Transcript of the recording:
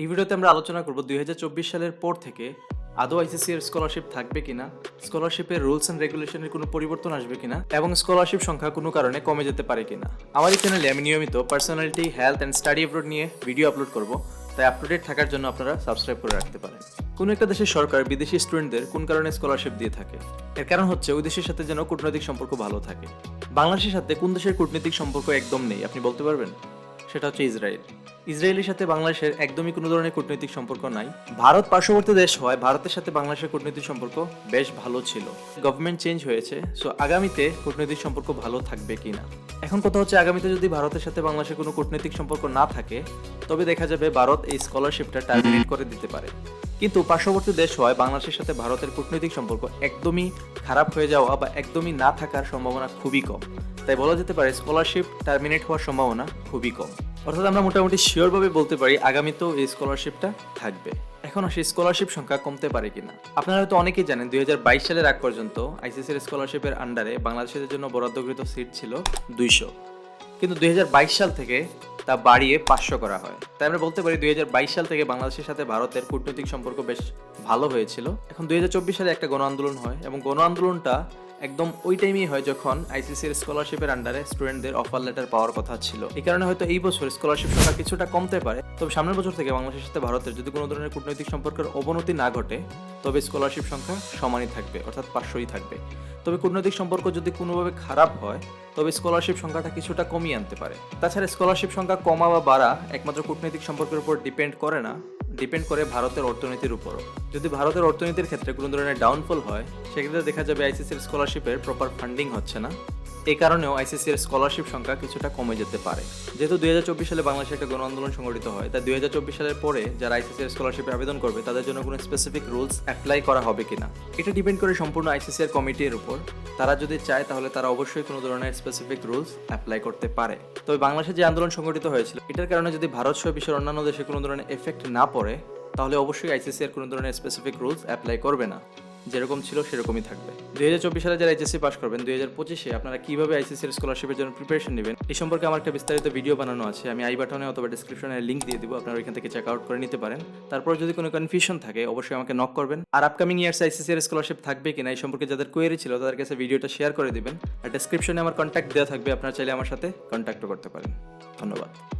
এই ভিডিওতে আমরা আলোচনা করব দুই হাজার চব্বিশ সালের পর থেকে আদৌ আইসিসি এর স্কলারশিপ থাকবে কিনা স্কলারশিপের রুলস এন্ড রেগুলেশনের কোনো পরিবর্তন আসবে কিনা, এবং স্কলারশিপ সংখ্যা কোনো কারণে কমে যেতে পারে কিনা। আমার এই চ্যানেলে আমি নিয়মিত personality health and study upload নিয়ে ভিডিও আপলোড করব, তাই আপ টু ডেট থাকার জন্য আপনারা সাবস্ক্রাইব করে রাখতে পারেন। কোনো একটা দেশের সরকার বিদেশি স্টুডেন্টদের কোন কারণে স্কলারশিপ দিয়ে থাকে? এর কারণ হচ্ছে ওই দেশের সাথে যেন কূটনৈতিক সম্পর্ক ভালো থাকে। বাংলাদেশের সাথে কোন দেশের কূটনৈতিক সম্পর্ক একদম নেই, আপনি বলতে পারবেন? সেটা হচ্ছে ইসরায়েল। ইসরায়েলের সাথে বাংলাদেশের একদমই কোনো ধরনের কূটনৈতিক সম্পর্ক নাই। ভারত পার্শ্ববর্তী দেশ হয়, ভারতের সাথে বাংলাদেশের কূটনৈতিক সম্পর্ক বেশ ভালো ছিল। গভর্নমেন্ট চেঞ্জ হয়েছে সো আগামীতে কূটনৈতিক সম্পর্ক ভালো থাকবে কিনা? এখন কথা হচ্ছে, আগামীতে যদি ভারতের সাথে বাংলাদেশের কোনো কূটনৈতিক সম্পর্ক না থাকে, তবে দেখা যাবে ভারত এই স্কলারশিপটা টার্মিনেট করে দিতে পারে। কিন্তু পার্শ্ববর্তী দেশ হয়, বাংলাদেশের সাথে ভারতের কূটনৈতিক সম্পর্ক একদমই খারাপ হয়ে যাওয়া বা একদমই না থাকার সম্ভাবনা খুবই কম। তাই বলা যেতে পারে স্কলারশিপ টার্মিনেট হওয়ার সম্ভাবনা খুবই কম। অর্থাৎ আমরা মোটামুটি শিওরভাবে বলতে পারি আগামীতেও এই স্কলারশিপটা থাকবে। এখন সেই স্কলারশিপ সংখ্যা কমতে পারে কিনা? আপনারা হয়তো অনেকেই জানেন, দুই হাজার বাইশ সালের আগ পর্যন্ত আইসিসির স্কলারশিপের আন্ডারে বাংলাদেশের জন্য বরাদ্দকৃত সিট ছিল দুইশো। কিন্তু দুই হাজার বাইশ সাল থেকে তা বাড়িয়ে পাঁচশো করা হয়। তাই আমরা বলতে পারি দুই হাজার বাইশ সাল থেকে বাংলাদেশের সাথে ভারতের কূটনৈতিক সম্পর্ক বেশ ভালো হয়েছিল। এখন দুই হাজার চব্বিশ সালে একটা গণ আন্দোলন হয় এবং গণ আন্দোলনটা একদম ওই টাইমেই হয় যখন আইসিসির স্কলারশিপের আন্ডারে স্টুডেন্টদের অফার লেটার পাওয়ার কথা ছিল। এই কারণে হয়তো এই বছর স্কলারশিপ সংখ্যা কিছুটা কমতে পারে। তবে সামনের বছর থেকে বাংলাদেশের সাথে ভারতের যদি কোনো ধরনের কূটনৈতিক সম্পর্কের অবনতি না ঘটে, তবে স্কলারশিপ সংখ্যা সমানই থাকবে, অর্থাৎ পাঁচশোই থাকবে। তবে কূটনৈতিক সম্পর্ক যদি কোনোভাবে খারাপ হয়, তবে স্কলারশিপ সংখ্যাটা কিছুটা কমিয়ে আনতে পারে। তাছাড়া স্কলারশিপ সংখ্যা কমা বা বাড়া একমাত্র কূটনৈতিক সম্পর্কের উপর ডিপেন্ড করে না ডিপেন্ড করে ভারতের অর্থনীতির উপরও। যদি ভারতের অর্থনীতির ক্ষেত্রে কোনো ধরনের ডাউনফল হয়, সেক্ষেত্রে দেখা যাবে আইসিসির স্কলারশিপের প্রপার ফান্ডিং হচ্ছে না। এই কারণেও আইসিসির স্কলারশিপ সংখ্যা কিছুটা কমে যেতে পারে। যেহেতু দু হাজার চব্বিশ সালে বাংলাদেশে একটা গণ আন্দোলন সংগঠিত হয়, তাই দুই সালের পরে যারা আইসিসির স্কলারশিপে আবেদন করবে, তাদের জন্য কোনো স্পেসিফিক রুলস অ্যাপ্লাই করা হবে কিনা। এটা ডিপেন্ড করে সম্পূর্ণ আইসিসির কমিটির উপর। তারা যদি চায়, তাহলে তারা অবশ্যই কোনো ধরনের স্পেসিফিক রুলস অ্যাপ্লাই করতে পারে। তবে বাংলাদেশে যে আন্দোলন সংগঠিত হয়েছিল, এটার কারণে যদি ভারত সহ বিশ্বের অন্যান্য দেশে কোনো ধরনের এফেক্ট না পড়ে, তাহলে অবশ্যই আইসিসি এর কোনো ধরনের স্পেসিফিক রুলস অ্যাপ্লাই করবে না। যেরকম ছিল সেরকমই থাকবে। দুই হাজার চব্বিশ সালে যারা এইচএসসি পাস করবেন, দুই হাজার পঁচিশে আপনারা কীভাবে আইসিসি এর স্কলারশিপের জন্য প্রিপারেশন নেবেন, এই সম্পর্কে আমার একটা বিস্তারিত ভিডিও বানানো আছে। আমি আই বাটনে অথবা ডিসক্রিপশনে লিঙ্ক দিয়ে দিব, আপনারা ওইখান থেকে চেক আউট করে নিতে পারেন। তারপর যদি কোনো কনফিউশন থাকে, অবশ্যই আমাকে নক করবেন। আর আপকামিং ইয়ার্স আইসিসি এর স্কলারশিপ থাকবে কিনা, এই সম্পর্কে যাদের কোয়েরি ছিল, তাদের কাছে ভিডিওটা শেয়ার করে দিবেন। আর ডিসক্রিপশনে আমার কন্ট্যাক্ট দেওয়া থাকবে, আপনারা চাইলে আমার সাথে কন্ট্যাক্টও করতে পারেন। ধন্যবাদ।